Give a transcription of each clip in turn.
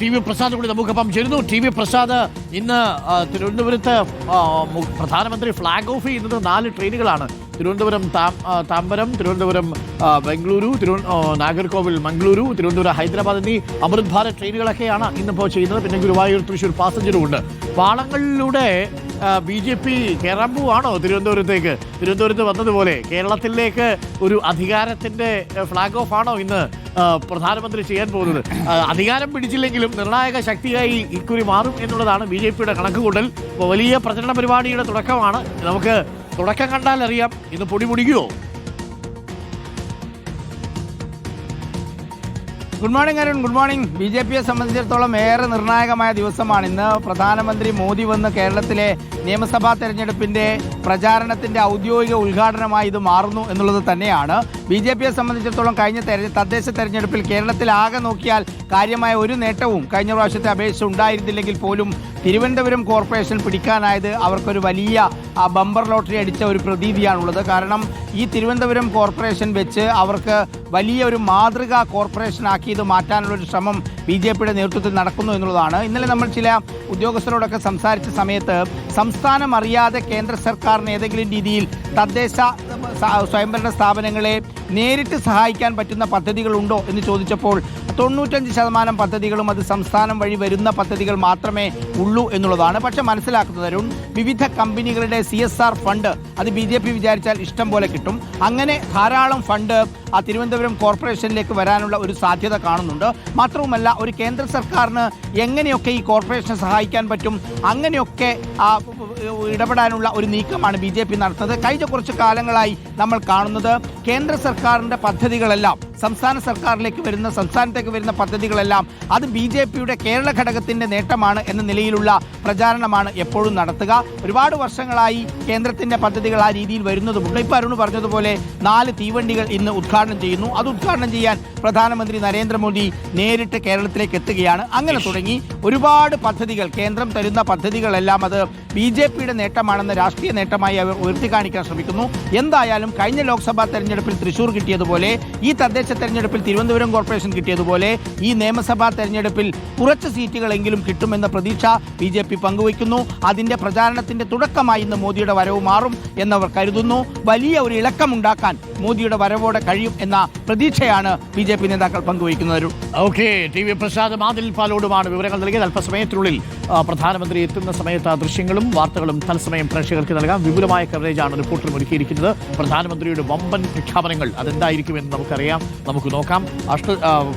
T V Prasad കൂടി നമുക്കൊപ്പം ചേരുന്നു. ടി വി പ്രസാദ് ഇന്ന് തിരുവനന്തപുരത്ത് പ്രധാനമന്ത്രി ഫ്ലാഗ് ഓഫ് ചെയ്യുന്നത് നാല് ട്രെയിനുകളാണ്. തിരുവനന്തപുരം താമ്പരം തിരുവനന്തപുരം ബംഗളൂരു തിരു നാഗർകോവിൽ മംഗളൂരു തിരുവനന്തപുരം ഹൈദരാബാദ് എന്നീ അമൃത് ഭാരത് ട്രെയിനുകളൊക്കെയാണ് ഇന്നിപ്പോൾ ചെയ്യുന്നത്. പിന്നെ ഗുരുവായൂർ തൃശ്ശൂർ പാസഞ്ചറും ഉണ്ട്. പാളങ്ങളിലൂടെ ബി ജെ പി കയറാൻ പോവാണോ തിരുവനന്തപുരത്തേക്ക്? തിരുവനന്തപുരത്ത് വന്നതുപോലെ കേരളത്തിലേക്ക് ഒരു അധികാരത്തിന്റെ ഫ്ലാഗ് ഓഫ് ആണോ ഇന്ന്? പ്രധാനമന്ത്രി ചെയ്യാൻ പോകുന്നത്. അധികാരം പിടിച്ചില്ലെങ്കിലും നിർണായക ശക്തിയായി ഇക്കുറി മാറും എന്നുള്ളതാണ് ബി ജെ പിയുടെ കണക്കുകൂട്ടൽ. വലിയ പ്രചരണ പരിപാടിയുടെ തുടക്കമാണ്. നമുക്ക് തുടക്കം കണ്ടാൽ അറിയാം ഇന്ന് പൊടി പൊടിക്കുമോ good morning Arun good morning B J പിയെ സംബന്ധിച്ചിടത്തോളം ഏറെ നിർണായകമായ ദിവസമാണ്. ഇന്ന് പ്രധാനമന്ത്രി മോദി വന്ന് കേരളത്തിലെ നിയമസഭാ തെരഞ്ഞെടുപ്പിന്റെ പ്രചാരണത്തിന്റെ ഔദ്യോഗിക ഉദ്ഘാടനമായി ഇത് മാറുന്നു എന്നുള്ളത് തന്നെയാണ്. ബി ജെ പിയെ സംബന്ധിച്ചിടത്തോളം കഴിഞ്ഞ തദ്ദേശ തെരഞ്ഞെടുപ്പിൽ കേരളത്തിൽ ആകെ നോക്കിയാൽ കാര്യമായ ഒരു നേട്ടവും കഴിഞ്ഞ പ്രാവശ്യത്തെ അപേക്ഷിച്ച് ഉണ്ടായിരുന്നില്ലെങ്കിൽ പോലും തിരുവനന്തപുരം കോർപ്പറേഷൻ പിടിക്കാനായത് അവർക്കൊരു വലിയ ബമ്പർ ലോട്ടറി അടിച്ച ഒരു പ്രതീതിയാണുള്ളത്. കാരണം ഈ തിരുവനന്തപുരം കോർപ്പറേഷൻ വെച്ച് അവർക്ക് വലിയ ഒരു മാതൃകാ കോർപ്പറേഷനാക്കി ഇത് മാറ്റാനുള്ള ഒരു ശ്രമം ബി ജെ പിയുടെ നേതൃത്വത്തിൽ നടക്കുന്നു എന്നുള്ളതാണ്. ഇന്നലെ നമ്മൾ ചില ഉദ്യോഗസ്ഥരോടൊക്കെ സംസാരിച്ച സമയത്ത് സംസ്ഥാനം അറിയാതെ കേന്ദ്ര സർക്കാരിന് ഏതെങ്കിലും രീതിയിൽ തദ്ദേശ സ്വയംഭരണ സ്ഥാപനങ്ങളെ നേരിട്ട് സഹായിക്കാൻ പറ്റുന്ന പദ്ധതികളുണ്ടോ എന്ന് ചോദിച്ചപ്പോൾ തൊണ്ണൂറ്റഞ്ച് ശതമാനം പദ്ധതികളും അത് സംസ്ഥാനം വഴി വരുന്ന പദ്ധതികൾ മാത്രമേ ഉള്ളൂ എന്നുള്ളതാണ്. പക്ഷെ മനസ്സിലാക്കുന്നത് അരുൺ വിവിധ കമ്പനികളുടെ സി ഫണ്ട് അത് ബി വിചാരിച്ചാൽ ഇഷ്ടം പോലെ കിട്ടും. അങ്ങനെ ധാരാളം ഫണ്ട് ആ തിരുവനന്തപുരം കോർപ്പറേഷനിലേക്ക് വരാനുള്ള ഒരു സാധ്യത കാണുന്നുണ്ട്. മാത്രവുമല്ല ഒരു കേന്ദ്ര സർക്കാരിന് എങ്ങനെയൊക്കെ ഈ കോർപ്പറേഷനെ സഹായിക്കാൻ പറ്റും? അങ്ങനെയൊക്കെ ഇടപെടാനുള്ള ഒരു നീക്കമാണ് ബി ജെ പി നടത്തുന്നത്. കഴിഞ്ഞ കുറച്ച് കാലങ്ങളായി നമ്മൾ കാണുന്നത് കേന്ദ്ര സർക്കാരിന്റെ പദ്ധതികളെല്ലാം സംസ്ഥാന സർക്കാരിലേക്ക് വരുന്ന സംസ്ഥാനത്തേക്ക് വരുന്ന പദ്ധതികളെല്ലാം അത് ബി ജെ പിയുടെ കേരള ഘടകത്തിന്റെ നേട്ടമാണ് എന്ന നിലയിലുള്ള പ്രചാരണമാണ് എപ്പോഴും നടത്തുക. ഒരുപാട് വർഷങ്ങളായി കേന്ദ്രത്തിന്റെ പദ്ധതികൾ ആ രീതിയിൽ വരുന്നതുമുണ്ട്. ഇപ്പോൾ അരുൺ പറഞ്ഞതുപോലെ നാല് തീവണ്ടികൾ ഇന്ന് ഉദ്ഘാടനം ചെയ്യുന്നു. അത് ഉദ്ഘാടനം ചെയ്യാൻ പ്രധാനമന്ത്രി നരേന്ദ്രമോദി നേരിട്ട് കേരളത്തിലേക്ക് എത്തുകയാണ്. അങ്ങനെ തുടങ്ങി ഒരുപാട് പദ്ധതികൾ കേന്ദ്രം തരുന്ന പദ്ധതികളെല്ലാം അത് ബി ജെ പിയുടെ നേട്ടമാണെന്ന് രാഷ്ട്രീയ നേട്ടമായി അവർ ഉയർത്തി കാണിക്കാൻ ശ്രമിക്കുന്നു. എന്തായാലും കഴിഞ്ഞ ലോക്സഭാ തെരഞ്ഞെടുപ്പിൽ തൃശൂർ കിട്ടിയതുപോലെ ഈ തദ്ദേശ തെരഞ്ഞെടുപ്പിൽ തിരുവനന്തപുരം കോർപ്പറേഷൻ കിട്ടിയതുപോലെ ഈ നിയമസഭാ തെരഞ്ഞെടുപ്പിൽ കുറച്ച് സീറ്റുകളെങ്കിലും കിട്ടുമെന്ന പ്രതീക്ഷ ബി ജെ പി പങ്കുവയ്ക്കുന്നു. അതിന്റെ പ്രചാരണത്തിന്റെ തുടക്കമായി ഇന്ന് മോദിയുടെ വരവ് മാറും എന്നവർ കരുതുന്നു. വലിയ ഒരു ഇളക്കമുണ്ടാക്കാൻ മോദിയുടെ വരവോടെ കഴിയും. എന്ന പ്രതീക്ഷയാണ് ബി ജെ പി നേതാക്കൾ പങ്കുവയ്ക്കുന്നത് ഓക്കെ ടി വി പ്രസാദ് മാതിൽ പാലോടുമാണ് വിവരങ്ങൾ നൽകിയത്. അല്പസമയത്തിനുള്ളിൽ പ്രധാനമന്ത്രി എത്തുന്ന സമയത്ത് ദൃശ്യങ്ങളും വാർത്തകളും തത്സമയം പ്രേക്ഷകർക്ക് നൽകാം. വിപുലമായ കവറേജാണ് റിപ്പോർട്ടർ ഒരുക്കിയിരിക്കുന്നത്. പ്രധാനമന്ത്രിയുടെ വമ്പൻ പ്രഖ്യാപനങ്ങൾ അതെന്തായിരിക്കുമെന്ന് നമുക്കറിയാം. നമുക്ക് നോക്കാം. അഷ്ട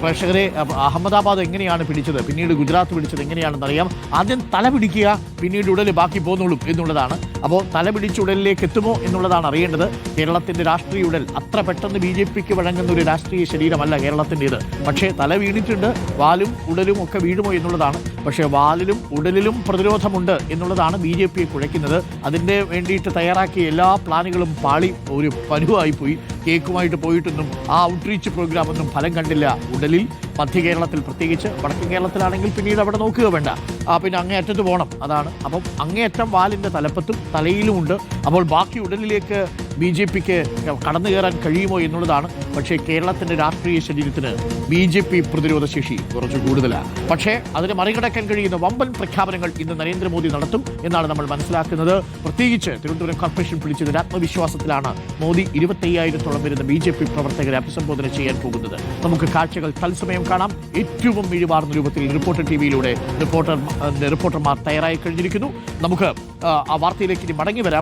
പ്രേക്ഷകരെ അഹമ്മദാബാദ് എങ്ങനെയാണ് പിടിച്ചത്? പിന്നീട് ഗുജറാത്ത് പിടിച്ചത് എങ്ങനെയാണെന്ന് അറിയാം. ആദ്യം തല പിടിക്കുക പിന്നീട് ഉടൽ ബാക്കി പോന്നുള്ളൂ എന്നുള്ളതാണ്. അപ്പോൾ തല പിടിച്ച ഉടലിലേക്ക് എത്തുമോ എന്നുള്ളതാണ് അറിയേണ്ടത്. കേരളത്തിന്റെ രാഷ്ട്രീയ ഉടൽ അത്ര പെട്ടെന്ന് ബി ജെ പിക്ക് വഴങ്ങുന്ന ഒരു രാഷ്ട്രീയ ശരീരമല്ല കേരളത്തിന്റെത്. പക്ഷേ തല വീണിട്ടുണ്ട് വാലും ഉടലും ഒക്കെ വീഴുമോ എന്നുള്ളതാണ് പക്ഷേ വാലിലും ഉടലിലും പ്രതിരോധമുണ്ട് എന്നുള്ളതാണ് ബി ജെ പിയെ കുഴയ്ക്കുന്നത്. അതിന്റെ വേണ്ടിയിട്ട് തയ്യാറാക്കിയ എല്ലാ പ്ലാനുകളും പാളി ഒരു പരുവായി പോയി. കേക്കുമായിട്ട് പോയിട്ടൊന്നും ആ ഔട്ട്റീച്ച് പ്രോഗ്രാം ഒന്നും ഫലം കണ്ടില്ല. ഉടലിൽ മധ്യ കേരളത്തിൽ പ്രത്യേകിച്ച് വടക്കൻ കേരളത്തിലാണെങ്കിൽ പിന്നീട് അവിടെ നോക്കുക വേണ്ട. ആ പിന്നെ അങ്ങേയറ്റത്ത് പോകണം. അതാണ്. അപ്പം അങ്ങേയറ്റം വാലിന്റെ തലപ്പത്തും തലയിലുമുണ്ട്. അപ്പോൾ ബാക്കി ഉടലിലേക്ക് ബി ജെ പിക്ക് കടന്നു കയറാൻ കഴിയുമോ എന്നുള്ളതാണ്. പക്ഷേ കേരളത്തിന്റെ രാഷ്ട്രീയ ശരീരത്തിന് ബി ജെ പി പ്രതിരോധ ശേഷി കുറച്ച് കൂടുതലാണ്. പക്ഷേ അതിനെ മറികടക്കാൻ കഴിയുന്ന വമ്പൻ പ്രഖ്യാപനങ്ങൾ ഇന്ന് നരേന്ദ്രമോദി നടത്തും എന്നാണ് നമ്മൾ മനസ്സിലാക്കുന്നത്. പ്രത്യേകിച്ച് തിരുവനന്തപുരം കോർപ്പറേഷൻ പിടിച്ചതിന്റെ ആത്മവിശ്വാസത്തിലാണ് മോദി ഇരുപത്തയ്യായിരത്തോളം വരുന്ന ബി ജെ പി പ്രവർത്തകരെ അഭിസംബോധന ചെയ്യാൻ പോകുന്നത്. നമുക്ക് കാഴ്ചകൾ തത്സമയം കാണാം. ഏറ്റവും മിഴിവാർന്ന രൂപത്തിൽ റിപ്പോർട്ടർ ടി വിയിലൂടെ റിപ്പോർട്ടർ റിപ്പോർട്ടർമാർ തയ്യാറായി കഴിഞ്ഞിരിക്കുന്നു. നമുക്ക് ആ, വാർത്തയിലേക്ക് മടങ്ങി വരാം.